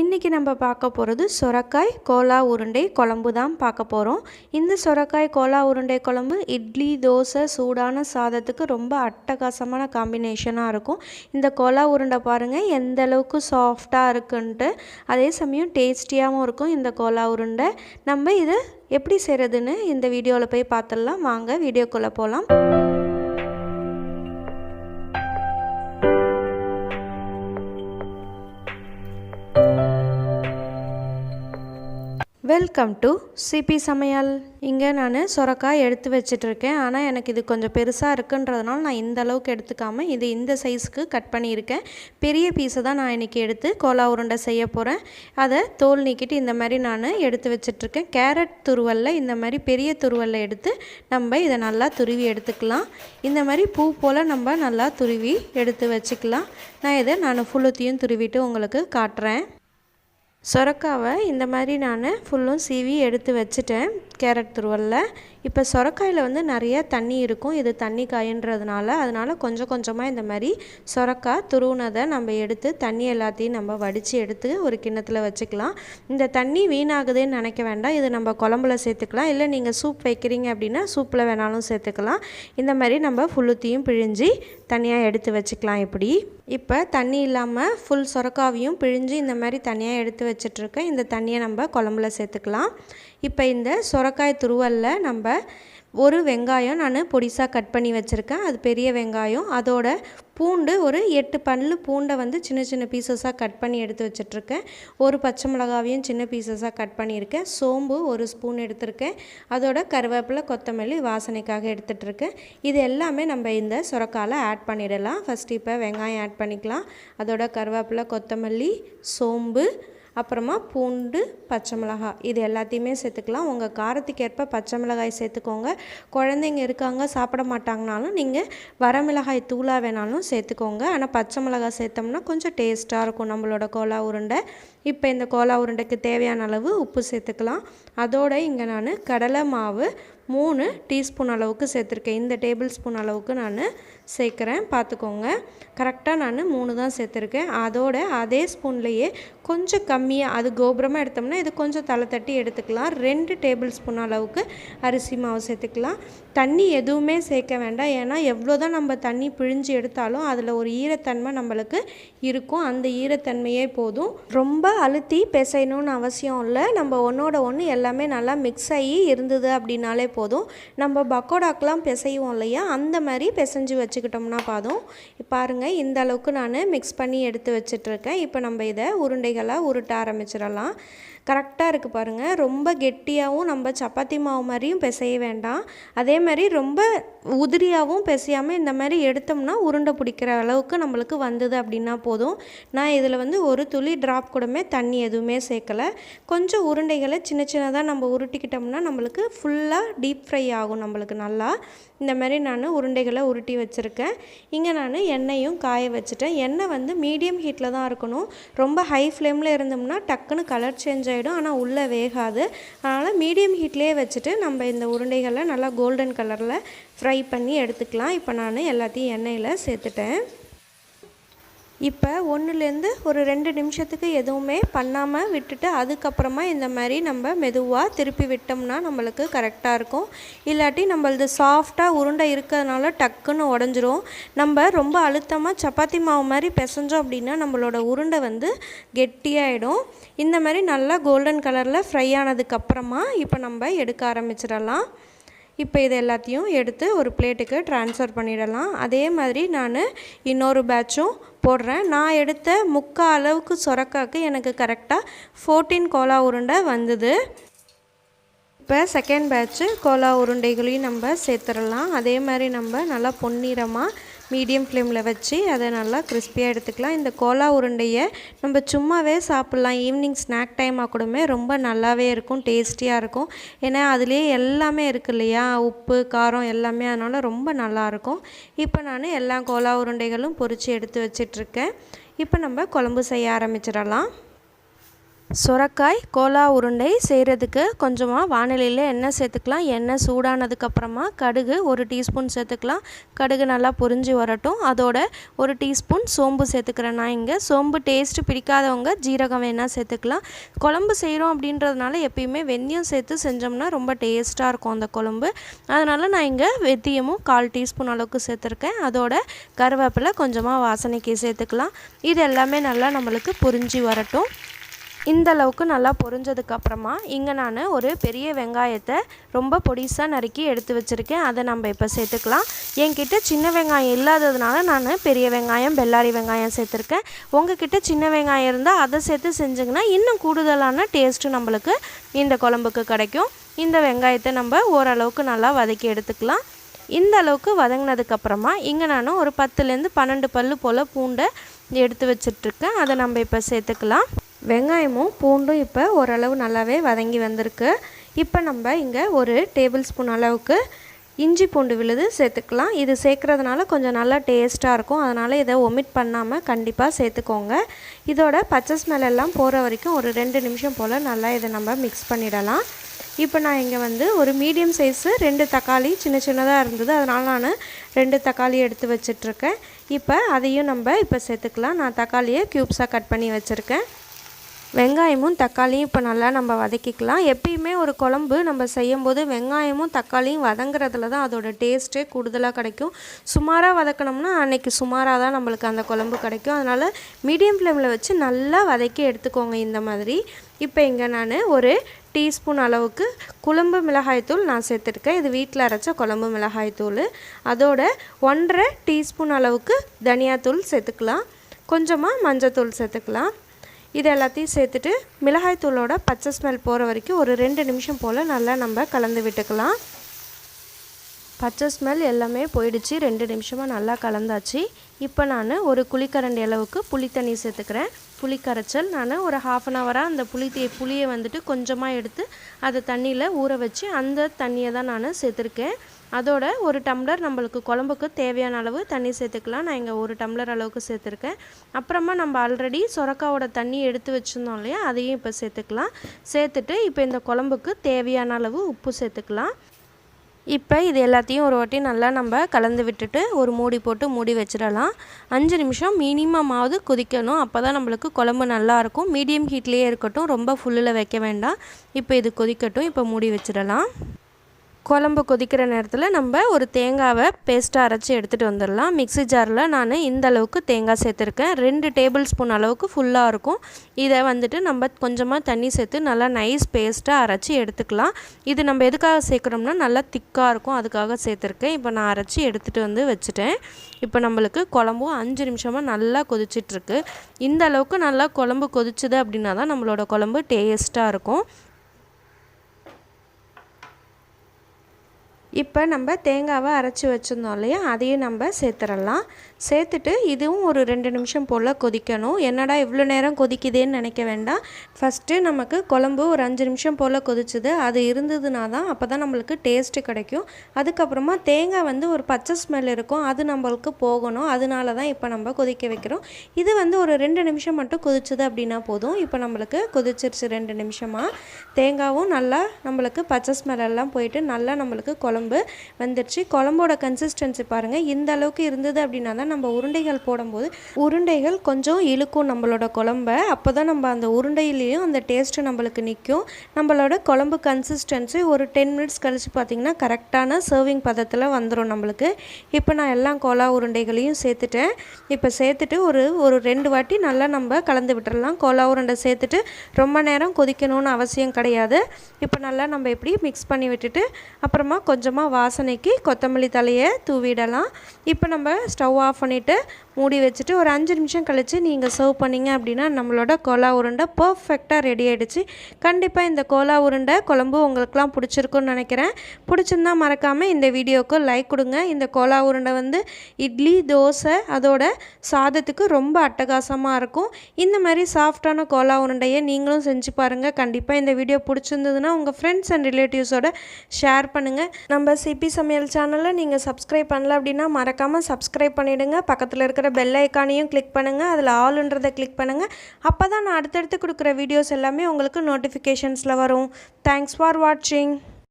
இன்றைக்கி நம்ம பார்க்க போகிறது சொரக்காய் கோலா உருண்டை குழம்பு தான் பார்க்க போகிறோம் இந்த சொரக்காய் கோலா உருண்டை குழம்பு இட்லி தோசை சூடான சாதத்துக்கு ரொம்ப அட்டகாசமான காம்பினேஷனாக இருக்கும். இந்த கோலா உருண்டை பாருங்கள் எந்த அளவுக்கு சாஃப்டாக இருக்குன்ட்டு. அதே சமயம் டேஸ்டியாகவும் இருக்கும் இந்த கோலா உருண்டை. நம்ம இதை எப்படி செய்கிறதுன்னு இந்த வீடியோவில் போய் பார்த்துடலாம். வாங்க வீடியோக்குள்ளே போகலாம் வெல்கம் டு சிபி சமையல். இங்கே நான் சொரக்காய் எடுத்து வச்சிட்ருக்கேன். ஆனால் எனக்கு இது கொஞ்சம் பெருசாக இருக்குன்றதுனால நான் இந்த அளவுக்கு எடுத்துக்காமல் இது இந்த சைஸுக்கு கட் பண்ணியிருக்கேன். பெரிய பீஸை தான் நான் இன்றைக்கி எடுத்து கோலா உருண்டை செய்ய போகிறேன் அதை தோல் நீக்கிட்டு இந்த மாதிரி நான் எடுத்து வச்சிட்ருக்கேன். கேரட் துருவலில் இந்த மாதிரி பெரிய துருவலில் எடுத்து நம்ம இதை நல்லா துருவி எடுத்துக்கலாம். இந்த மாதிரி பூ போல் நம்ம நல்லா துருவி எடுத்து வச்சுக்கலாம். நான் இதை நான் ஃபுல்லுத்தையும் துருவிட்டு உங்களுக்கு காட்டுறேன். சொரக்காவை இந்த மாதிரி நான் ஃபுல்லும் சீவி எடுத்து வச்சுட்டேன். கேரட் துருவலில். இப்போ சொரக்காயில் வந்து நிறைய தண்ணி இருக்கும். இது தண்ணி காயின்றதுனால அதனால் கொஞ்சம் கொஞ்சமாக இந்த மாதிரி சொரக்காய் துருவுனதை நம்ம எடுத்து தண்ணி எல்லாத்தையும் நம்ம வடித்து எடுத்து ஒரு கிண்ணத்தில் வச்சுக்கலாம். இந்த தண்ணி வீணாகுதுன்னு நினைக்க வேண்டாம். இது நம்ம குழம்புல சேர்த்துக்கலாம். இல்லை நீங்கள் சூப் வைக்கிறீங்க அப்படின்னா சூப்பில் வேணாலும் சேர்த்துக்கலாம். இந்த மாதிரி நம்ம ஃபுல்லுத்தையும் பிழிஞ்சு தனியாக எடுத்து வச்சுக்கலாம் இப்படி. இப்போ தண்ணி இல்லாமல் ஃபுல் சொரக்காவையும் பிழிஞ்சு இந்த மாதிரி தனியாக எடுத்து வச்சிட்ருக்கேன் இந்த தண்ணியை நம்ம குழம்புல சேர்த்துக்கலாம். இப்போ இந்த சொரக்காய் துருவலில் நம்ம ஒரு வெங்காயம் நான் பொடிசாக கட் பண்ணி வச்சுருக்கேன். அது பெரிய வெங்காயம். அதோட பூண்டு ஒரு எட்டு பல்லு பூண்டை வந்து சின்ன சின்ன பீசஸாக கட் பண்ணி எடுத்து வச்சிட்ருக்கேன். ஒரு பச்சை மிளகாவையும் சின்ன பீசஸாக கட் பண்ணியிருக்கேன். சோம்பு ஒரு ஸ்பூன் எடுத்திருக்கேன். அதோட கருவேப்பிலை கொத்தமல்லி வாசனைக்காக எடுத்துகிட்ருக்கேன் இது எல்லாமே நம்ம இந்த சுரக்காயில் ஆட் பண்ணிடலாம். ஃபஸ்ட்டு இப்போ வெங்காயம் ஆட் பண்ணிக்கலாம். அதோட கருவேப்பிலை கொத்தமல்லி சோம்பு அப்புறமா பூண்டு பச்சை மிளகாய் இது எல்லாத்தையுமே சேர்த்துக்கலாம். உங்கள் காரத்துக்கு ஏற்ப பச்சை மிளகாய் சேர்த்துக்கோங்க. குழந்தைங்க இருக்காங்க சாப்பிட மாட்டாங்கனாலும் நீங்கள் வரமிளகாய் தூளாக வேணாலும் சேர்த்துக்கோங்க. ஆனால் பச்சை மிளகாய் சேர்த்தோம்னா கொஞ்சம் டேஸ்ட்டாக இருக்கும் நம்மளோட கோலா உருண்டை. இப்போ இந்த கோலா உருண்டைக்கு தேவையான அளவு உப்பு சேர்த்துக்கலாம். அதோடு இங்கே நான் கடலை மாவு மூணு டீஸ்பூன் அளவுக்கு சேர்த்துருக்கேன். இந்த டேபிள் ஸ்பூன் அளவுக்கு நான் சேர்க்குறேன். பார்த்துக்கோங்க. கரெக்டாக நான் மூணு தான் சேர்த்துருக்கேன். அதோட அதே ஸ்பூன்லேயே கொஞ்சம் கம்மியாக அது கோபுரமாக எடுத்தோம்னா இது கொஞ்சம் தலை தட்டி எடுத்துக்கலாம். ரெண்டு டேபிள் ஸ்பூன் அளவுக்கு அரிசி மாவு சேர்த்துக்கலாம். தண்ணி எதுவுமே சேர்க்க வேண்டாம். ஏன்னா எவ்வளோ தான் நம்ம தண்ணி பிழிஞ்சு எடுத்தாலும் அதில் ஒரு ஈரத்தன்மை நம்மளுக்கு இருக்கும். அந்த ஈரத்தன்மையே போதும். ரொம்ப அழுத்தி பிசையணும்னு அவசியம் இல்லை. நம்ம ஒன்றோட ஒன்று எல்லாமே நல்லா மிக்ஸ் ஆகி இருந்தது அப்படின்னாலே போதும். நம்ம பக்கோடாக்கெலாம் பிசைவோம் இல்லையா? அந்த மாதிரி பிசைஞ்சு வச்சுக்கிட்டோம்னா பாதும். பாருங்கள் இந்த அளவுக்கு நான் மிக்ஸ் பண்ணி எடுத்து வச்சிட்ருக்கேன். இப்போ நம்ம இதை உருண்டைகளாக உருட்ட ஆரம்பிச்சிடலாம். கரெக்டாக இருக்குது பாருங்கள் ரொம்ப கெட்டியாகவும் நம்ம சப்பாத்தி மாவு மாதிரியும் பிசைய வேண்டாம். அதே மாதிரி ரொம்ப உதிரியாகவும் பிசையாமல் இந்த மாதிரி எடுத்தோம்னா உருண்டை பிடிக்கிற அளவுக்கு நம்மளுக்கு வந்தது அப்படின்னா போதும். நான் இதில் வந்து ஒரு துளி ட்ராப் கூடமே தண்ணி எதுவுமே சேர்க்கலை. கொஞ்சம் உருண்டைகளை சின்ன சின்னதாக நம்ம உருட்டிக்கிட்டோம்னா நம்மளுக்கு ஃபுல்லாக டீப் ஃப்ரை ஆகும் நம்மளுக்கு நல்லா. இந்த மாதிரி நான் உருண்டைகளை உருட்டி வச்சுருக்கேன். இங்கே நான் எண்ணெயும் காய வச்சுட்டேன். எண்ணெய் வந்து மீடியம் ஹீட்டில் தான் இருக்கணும். ரொம்ப ஹை ஃப்ளேமில் இருந்தோம்னா டக்குன்னு கலர் சேஞ்ச் ஆகிடும் ஆனால் உள்ளே வேகாது. அதனால் மீடியம் ஹீட்லேயே வச்சுட்டு நம்ம இந்த உருண்டைகளை நல்லா கோல்டன் கலரில் ஃப்ரை பண்ணி எடுத்துக்கலாம். இப்போ நான் எல்லாத்தையும் எண்ணெயில் சேர்த்துட்டேன். இப்போ ஒன்றுலேருந்து ஒரு ரெண்டு நிமிஷத்துக்கு எதுவுமே பண்ணாமல் விட்டுட்டு அதுக்கப்புறமா இந்த மாதிரி நம்ம மெதுவாக திருப்பி விட்டோம்னா நம்மளுக்கு கரெக்டாக இருக்கும். இல்லாட்டி நம்மளது சாஃப்டாக உருண்டை இருக்கிறதுனால டக்குன்னு உடஞ்சிரும். நம்ம ரொம்ப அழுத்தமாக சப்பாத்தி மாவு மாதிரி பிசைஞ்சோம் அப்படின்னா நம்மளோட உருண்டை வந்து கெட்டியாயிடும். இந்த மாதிரி நல்லா கோல்டன் கலரில் ஃப்ரை ஆனதுக்கப்புறமா இப்போ நம்ம எடுக்க ஆரம்பிச்சிடலாம். இப்போ இது எல்லாத்தையும் எடுத்து ஒரு பிளேட்டுக்கு ட்ரான்ஸ்ஃபர் பண்ணிடலாம். அதே மாதிரி நான் இன்னொரு பேட்சும் போடுறேன். நான் எடுத்த முக்கால் அளவுக்கு சொரக்காக்கு எனக்கு கரெக்டாக ஃபோர்டீன் கோலா உருண்டை வந்தது. இப்போ செகண்ட் பேட்ச்சு கோலா உருண்டைகளையும் நம்ம சேர்த்துடலாம். அதே மாதிரி நம்ம நல்லா பொன்னிறமாக மீடியம் ஃப்ளேமில் வச்சு அதை நல்லா கிறிஸ்பியாக எடுத்துக்கலாம். இந்த கோலா உருண்டையை நம்ம சும்மாவே சாப்பிட்லாம். ஈவினிங் ஸ்நாக் டைமாக கூடமே ரொம்ப நல்லாவே இருக்கும் டேஸ்டியாக இருக்கும். ஏன்னா அதுலேயே எல்லாமே இருக்குது இல்லையா? உப்பு காரம் எல்லாமே அதனால் ரொம்ப நல்லாயிருக்கும் இப்போ நான் எல்லா கோலா உருண்டைகளும் பொறிச்சு எடுத்து வச்சிட்ருக்கேன். இப்போ நம்ம குழம்பு செய்ய ஆரம்பிச்சிடலாம். சுரக்காய் கோலா உருண்டை செய்கிறதுக்கு கொஞ்சமாக வானிலையில் எண்ணெய் சேர்த்துக்கலாம். எண்ணெய் சூடானதுக்கப்புறமா கடுகு ஒரு டீஸ்பூன் சேர்த்துக்கலாம். கடுகு நல்லா பொரிஞ்சு வரட்டும். அதோட ஒரு டீஸ்பூன் சோம்பு சேர்த்துக்கிறேன் நான் இங்கே. சோம்பு டேஸ்ட்டு பிடிக்காதவங்க ஜீரகம் வேணால் சேர்த்துக்கலாம். குழம்பு செய்கிறோம் அப்படின்றதுனால எப்பயுமே வெந்தயம் சேர்த்து செஞ்சோம்னா ரொம்ப டேஸ்ட்டாக இருக்கும் அந்த குழம்பு. அதனால் நான் இங்கே வெந்தயமும் கால் டீஸ்பூன் அளவுக்கு சேர்த்துருக்கேன். அதோட கருவேப்பிலை கொஞ்சமாக வாசனைக்கு சேர்த்துக்கலாம். இது எல்லாமே நல்லா நம்மளுக்கு புரிஞ்சு வரட்டும். இந்த அளவுக்கு நல்லா பொரிஞ்சதுக்கப்புறமா இங்கே நான் ஒரு பெரிய வெங்காயத்தை ரொம்ப பொடிசாக நறுக்கி எடுத்து வச்சுருக்கேன். அதை நம்ம இப்போ சேர்த்துக்கலாம். என்கிட்ட சின்ன வெங்காயம் இல்லாததுனால நான் பெரிய வெங்காயம் பெல்லாரி வெங்காயம் சேர்த்துருக்கேன். உங்ககிட்ட சின்ன வெங்காயம் இருந்தால் அதை சேர்த்து செஞ்சிங்கன்னா இன்னும் கூடுதலான டேஸ்ட்டு நம்மளுக்கு இந்த குழம்புக்கு கிடைக்கும். இந்த வெங்காயத்தை நம்ம ஓரளவுக்கு நல்லா வதக்கி எடுத்துக்கலாம். இந்த அளவுக்கு வதங்கினதுக்கப்புறமா இங்கே நான் ஒரு பத்துலேருந்து பன்னெண்டு பல் போல் பூண்டை எடுத்து வச்சிட்ருக்கேன். அதை நம்ம இப்போ சேர்த்துக்கலாம். வெங்காயமும் பூண்டும் இப்போ ஓரளவு நல்லாவே வதங்கி வந்திருக்கு. இப்போ நம்ம இங்கே ஒரு டேபிள் ஸ்பூன் அளவுக்கு இஞ்சி பூண்டு விழுது சேர்த்துக்கலாம். இது சேர்க்குறதுனால கொஞ்சம் நல்லா டேஸ்ட்டாக இருக்கும். அதனால் இதை ஒமிட் பண்ணாமல் கண்டிப்பாக சேர்த்துக்கோங்க. இதோட பச்சை ஸ்மெல் எல்லாம் போகிற வரைக்கும் ஒரு ரெண்டு நிமிஷம் போல் நல்லா இதை நம்ம மிக்ஸ் பண்ணிடலாம். இப்போ நான் இங்கே வந்து ஒரு மீடியம் சைஸு ரெண்டு தக்காளி சின்ன சின்னதாக இருந்தது. அதனால் நான் ரெண்டு தக்காளி எடுத்து வச்சிட்ருக்கேன் இப்போ அதையும் நம்ம இப்போ சேர்த்துக்கலாம். நான் தக்காளியை க்யூப்ஸாக கட் பண்ணி வச்சுருக்கேன். வெங்காயமும் தக்காளியும் இப்போ நல்லா நம்ம வதக்கிக்கலாம். எப்பயுமே ஒரு குழம்பு நம்ம செய்யும்போது வெங்காயமும் தக்காளியும் வதங்குறதுல தான் அதோட டேஸ்ட்டே கூடுதலாக கிடைக்கும். சுமாராக வதக்கினோம்னா அன்றைக்கி சுமாராக தான் நம்மளுக்கு அந்த குழம்பு கிடைக்கும். அதனால் மீடியம் ஃப்ளேமில் வச்சு நல்லா வதக்கி எடுத்துக்கோங்க இந்த மாதிரி. இப்போ இங்கே நான் ஒரு டீஸ்பூன் அளவுக்கு குழம்பு மிளகாய்த்தூள் நான் சேர்த்துருக்கேன். இது வீட்டில் அரைச்ச குழம்பு மிளகாய்த்தூள் அதோட ஒன்றரை டீஸ்பூன் அளவுக்கு தனியாத்தூள் சேர்த்துக்கலாம். கொஞ்சமாக மஞ்சத்தூள் சேர்த்துக்கலாம். இது எல்லாத்தையும் சேர்த்துட்டு மிளகாய்த்தூளோட பச்சை ஸ்மெல் போகிற வரைக்கும் ஒரு ரெண்டு நிமிஷம் போல் நல்லா நம்ம கலந்து விட்டுக்கலாம். பச்சை ஸ்மெல் எல்லாமே போயிடுச்சு. ரெண்டு நிமிஷமாக நல்லா கலந்தாச்சு. இப்போ நான் ஒரு குழிக்கரண்டி அளவுக்கு புளி தண்ணி சேர்த்துக்கிறேன். புளி கரைச்சல் நான் ஒரு ஹாஃப் அன் ஹவராக அந்த புளி தே புளியை வந்துட்டு கொஞ்சமாக எடுத்து அதை தண்ணியில் ஊற வச்சு அந்த தண்ணியை தான் நான் சேர்த்துருக்கேன். அதோட ஒரு டம்ளர் நம்மளுக்கு குழம்புக்கு தேவையான அளவு தண்ணி சேர்த்துக்கலாம். நான் இங்கே ஒரு டம்ளர் அளவுக்கு சேர்த்துருக்கேன். அப்புறமா நம்ம ஆல்ரெடி சொரக்காவோட தண்ணி எடுத்து வச்சுருந்தோம் இல்லையா? அதையும் இப்போ சேர்த்துக்கலாம். சேர்த்துட்டு இப்போ இந்த குழம்புக்கு தேவையான அளவு உப்பு சேர்த்துக்கலாம். இப்போ இது எல்லாத்தையும் ஒரு வாட்டி நல்லா நம்ம கலந்து விட்டுட்டு ஒரு மூடி போட்டு மூடி வச்சிடலாம். அஞ்சு நிமிஷம் மினிமமாவது கொதிக்கணும். அப்போ தான் நம்மளுக்கு குழம்பு நல்லாயிருக்கும் மீடியம் ஹீட்லேயே இருக்கட்டும். ரொம்ப ஃபுல்லில் வைக்க வேண்டாம். இப்போ இது கொதிக்கட்டும். இப்போ மூடி வச்சிடலாம். குழம்பு கொதிக்கிற நேரத்தில் நம்ம ஒரு தேங்காவை பேஸ்ட்டாக அரைச்சி எடுத்துகிட்டு வந்துடலாம். மிக்ஸி ஜாரில் நான் இந்த அளவுக்கு தேங்காய் சேர்த்துருக்கேன். ரெண்டு டேபிள் ஸ்பூன் அளவுக்கு ஃபுல்லாக இருக்கும். இதை வந்துட்டு நம்ம கொஞ்சமாக தண்ணி சேர்த்து நல்லா நைஸ் பேஸ்ட்டாக அரைச்சி எடுத்துக்கலாம். இது நம்ம எதுக்காக சேர்க்குறோம்னா நல்லா திக்காக இருக்கும். அதுக்காக சேர்த்துருக்கேன். இப்போ நான் அரைச்சி எடுத்துகிட்டு வந்து வச்சுட்டேன். இப்போ நம்மளுக்கு குழம்பும் அஞ்சு நிமிஷமாக நல்லா கொதிச்சிட்ருக்கு இந்த அளவுக்கு நல்லா குழம்பு கொதிச்சுது அப்படின்னா தான் நம்மளோட குழம்பு டேஸ்ட்டாக இருக்கும். இப்போ நம்ம தேங்காவை அரைச்சி வச்சுருந்தோம் இல்லையா? அதையும் நம்ம சேர்த்துடலாம். சேர்த்துட்டு இதுவும் ஒரு ரெண்டு நிமிஷம் போல் கொதிக்கணும். என்னடா இவ்வளோ நேரம் கொதிக்குதேன்னு நினைக்க வேண்டாம். ஃபஸ்ட்டு நமக்கு குழம்பு ஒரு அஞ்சு நிமிஷம் போல் கொதிச்சுது. அது இருந்ததுனா தான் அப்போ தான் நம்மளுக்கு டேஸ்ட்டு கிடைக்கும். அதுக்கப்புறமா தேங்காய் வந்து ஒரு பச்சை ஸ்மெல் இருக்கும். அது நம்மளுக்கு போகணும். அதனால தான் இப்போ நம்ம கொதிக்க வைக்கிறோம். இது வந்து ஒரு ரெண்டு நிமிஷம் மட்டும் கொதிச்சுது அப்படின்னா போதும். இப்போ நம்மளுக்கு கொதிச்சிருச்சு ரெண்டு நிமிஷமாக தேங்காவும் நல்லா நம்மளுக்கு பச்சை ஸ்மெலெல்லாம் போயிட்டு நல்லா நம்மளுக்கு குழம்பு வந்துடுச்சு குழம்போட கன்சிஸ்டன்சி பாருங்கள் இந்த அளவுக்கு இருந்தது அப்படின்னா தான் நம்ம உருண்டைகள் போடும்போது உருண்டைகள் கொஞ்சம் இழுக்கும் நம்மளோட குழம்ப. அப்போ தான் நம்ம அந்த உருண்டையிலையும் அந்த டேஸ்ட்டு நம்மளுக்கு நிற்கும் நம்மளோட குழம்பு கன்சிஸ்டன்சி ஒரு டென் மினிட்ஸ் கழித்து பார்த்திங்கன்னா கரெக்டான சர்விங் பதத்தில் வந்துடும் நம்மளுக்கு. இப்போ நான் எல்லா கோலா உருண்டைகளையும் சேர்த்துட்டேன். இப்போ சேர்த்துட்டு ஒரு ஒரு ரெண்டு வாட்டி நல்லா நம்ம கலந்து விட்டுறலாம். கோலா உருண்டை சேர்த்துட்டு ரொம்ப நேரம் கொதிக்கணும்னு அவசியம் கிடையாது. இப்போ நல்லா நம்ம எப்படி மிக்ஸ் பண்ணி விட்டுட்டு அப்புறமா கொஞ்சமாக வாசனைக்கு கொத்தமல்லி தலையை தூவிடலாம். இப்போ நம்ம ஸ்டவ் ஆஃப் பண்ணிவிட்டு மூடி வச்சுட்டு ஒரு அஞ்சு நிமிஷம் கழித்து நீங்கள் சர்வ் பண்ணிங்க அப்படின்னா நம்மளோட கோலா உருண்டை பர்ஃபெக்டாக ரெடி ஆகிடுச்சு கண்டிப்பாக இந்த கோலா உருண்டை குழம்பு உங்களுக்குலாம் பிடிச்சிருக்குன்னு நினைக்கிறேன். பிடிச்சிருந்தா மறக்காமல் இந்த வீடியோவுக்கு லைக் கொடுங்க. இந்த கோலா உருண்டை வந்து இட்லி தோசை அதோட சாதத்துக்கு ரொம்ப அட்டகாசமாக இருக்கும். இந்த மாதிரி சாஃப்டான கோலா உருண்டையை நீங்களும் செஞ்சு பாருங்கள் கண்டிப்பாக இந்த வீடியோ பிடிச்சிருந்ததுன்னா உங்கள் ஃப்ரெண்ட்ஸ் அண்ட் ரிலேட்டிவ்ஸோட ஷேர் பண்ணுங்கள் நம்ம சிபி சமையல் சேனலை நீங்கள் சப்ஸ்கிரைப் பண்ணல அப்படின்னா மறக்காமல் சப்ஸ்கிரைப் பண்ணிவிடுங்க பக்கத்தில் இருக்கிற இருக்கிற பெல் ஐக்கானையும் கிளிக் பண்ணுங்கள் அதில் ஆளுன்றதை கிளிக் பண்ணுங்கள் அப்போ தான் நான் அடுத்தடுத்து கொடுக்குற வீடியோஸ் எல்லாமே உங்களுக்கு நோட்டிஃபிகேஷன்ஸில் வரும். தேங்க்ஸ் ஃபார் வாட்சிங்